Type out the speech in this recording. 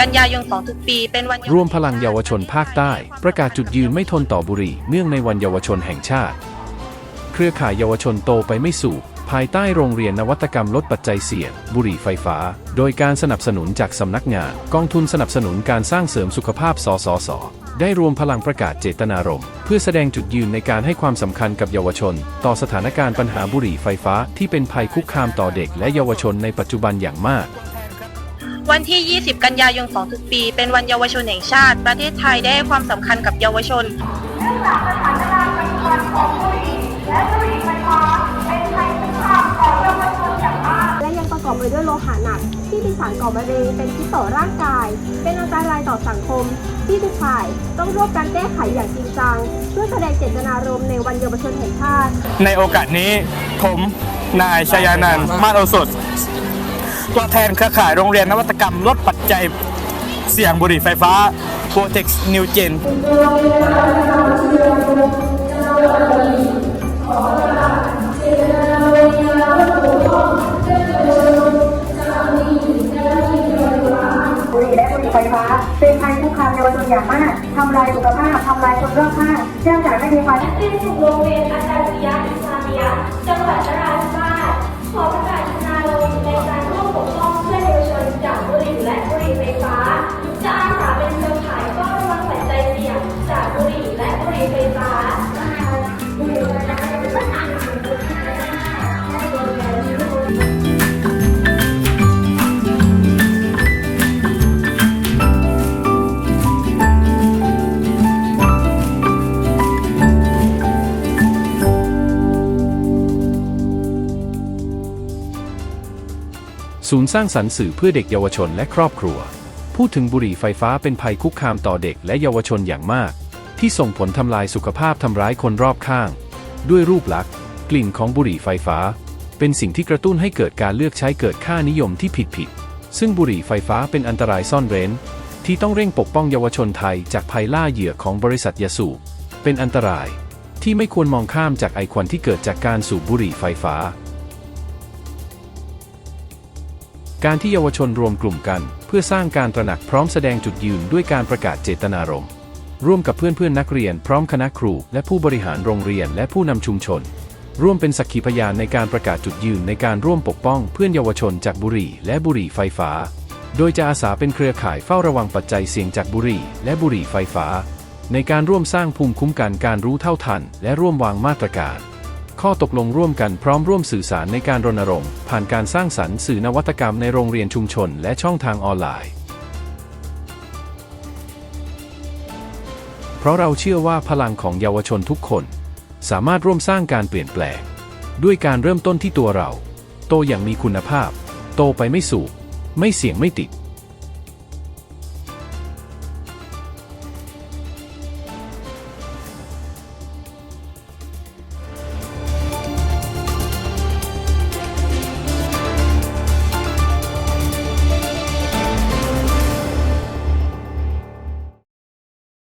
กันยายนของทุกปี เป็นวันรวมพลังเยาวชนภาคใต้ ประกาศจุดยืนไม่ทนต่อบุหรี่เนื่องในวันเยาวชนแห่งชาติ เครือข่ายเยาวชนโตไปไม่สูบภายใต้โรงเรียนนวัตกรรมลดปัจจัยเสี่ยงบุหรี่ไฟฟ้า โดยการสนับสนุนจากสำนักงาน กองทุนสนับสนุนการสร้างเสริมสุขภาพ สสส ได้รวมพลังประกาศเจตนารมณ์เพื่อแสดงจุดยืนในการให้ความสำคัญกับเยาวชน ต่อสถานการณ์ปัญหาบุหรี่ไฟฟ้าที่เป็นภัยคุกคามต่อเด็กและเยาวชนในปัจจุบันอย่างมาก วันที่ 20 กันยายนของทุกปี เป็นวันเยาวชนแห่งชาติ ประเทศไทยได้ให้ความสำคัญกับเยาวชนและยังประกอบไปด้วยโลหะหนัก ที่มีสารก่อมะเร็งเป็นพิษต่อร่างกาย เป็นอันตรายต่อสังคม ที่ทุกฝ่ายต้องร่วมกันแก้ไขอย่างจริงจัง เพื่อแสดงเจตนารมณ์ในวันเยาวชนแห่งชาติ ในโอกาสนี้ผมนายชยานันท์มาศโอสถ ตัวแทนเครือข่ายโรงเรียนนวัตกรรมลดปัจจัยเสี่ยงบุหรี่ไฟฟ้า Protex New Gen บุหรี่และบุหรี่ไฟฟ้าเป็นภัยคุกคามเยาวชนอย่างมากทำลายสุขภาพทำลายคนรอบข้างเนื่องจากไม่มีความเป็นถูกโรงเรียนอาจารย์ยะอิสลามียะจังหวัดนราธิ ศูนย์สร้างสรรค์สื่อเพื่อเด็กเยาวชนและครอบครัว พูดถึงบุหรี่ไฟฟ้าเป็นภัยคุกคามต่อเด็กและเยาวชนอย่างมาก ที่ส่งผลทำลายสุขภาพทำร้ายคนรอบข้าง ด้วยรูปลักษณ์ กลิ่นของบุหรี่ไฟฟ้า เป็นสิ่งที่กระตุ้นให้เกิดการเลือกใช้เกิดค่านิยมที่ผิดผิดซึ่งบุหรี่ไฟฟ้าเป็นอันตรายซ่อนเร้น ที่ต้องเร่งปกป้องเยาวชนไทยจากภัยล่าเหยื่อของบริษัทยาสูบเป็นอันตรายที่ไม่ควรมองข้ามจากไอควันที่เกิดจากการสูบบุหรี่ไฟฟ้า การที่เยาวชนรวมกลุ่มกัน เพื่อสร้างการตระหนักพร้อมแสดงจุดยืนด้วยการประกาศเจตนารมณ์ร่วมกับเพื่อนๆนักเรียนพร้อมคณะครู และผู้บริหารโรงเรียนและผู้นำชุมชน ร่วมเป็นสักขีพยานในการประกาศจุดยืนในการร่วมปกป้องเพื่อนเยาวชนจากบุหรี่และบุหรี่ไฟฟ้า โดยจะอาสาเป็นเครือข่ายเฝ้าระวังปัจจัยเสี่ยงจากบุหรี่และบุหรี่ไฟฟ้า ในการร่วมสร้างภูมิคุ้มกันการรู้เท่าทัน และร่วมวางมาตรการ ข้อตกลงร่วมกันพร้อมร่วมสื่อสารในการรณรงค์ผ่านการสร้างสรรค์สื่อนวัตกรรมในโรงเรียนชุมชนและช่องทางออนไลน์ เพราะเราเชื่อว่าพลังของเยาวชนทุกคน สามารถร่วมสร้างการเปลี่ยนแปลง ด้วยการเริ่มต้นที่ตัวเรา โตอย่างมีคุณภาพ โตไปไม่สูบไม่เสี่ยงไม่ติด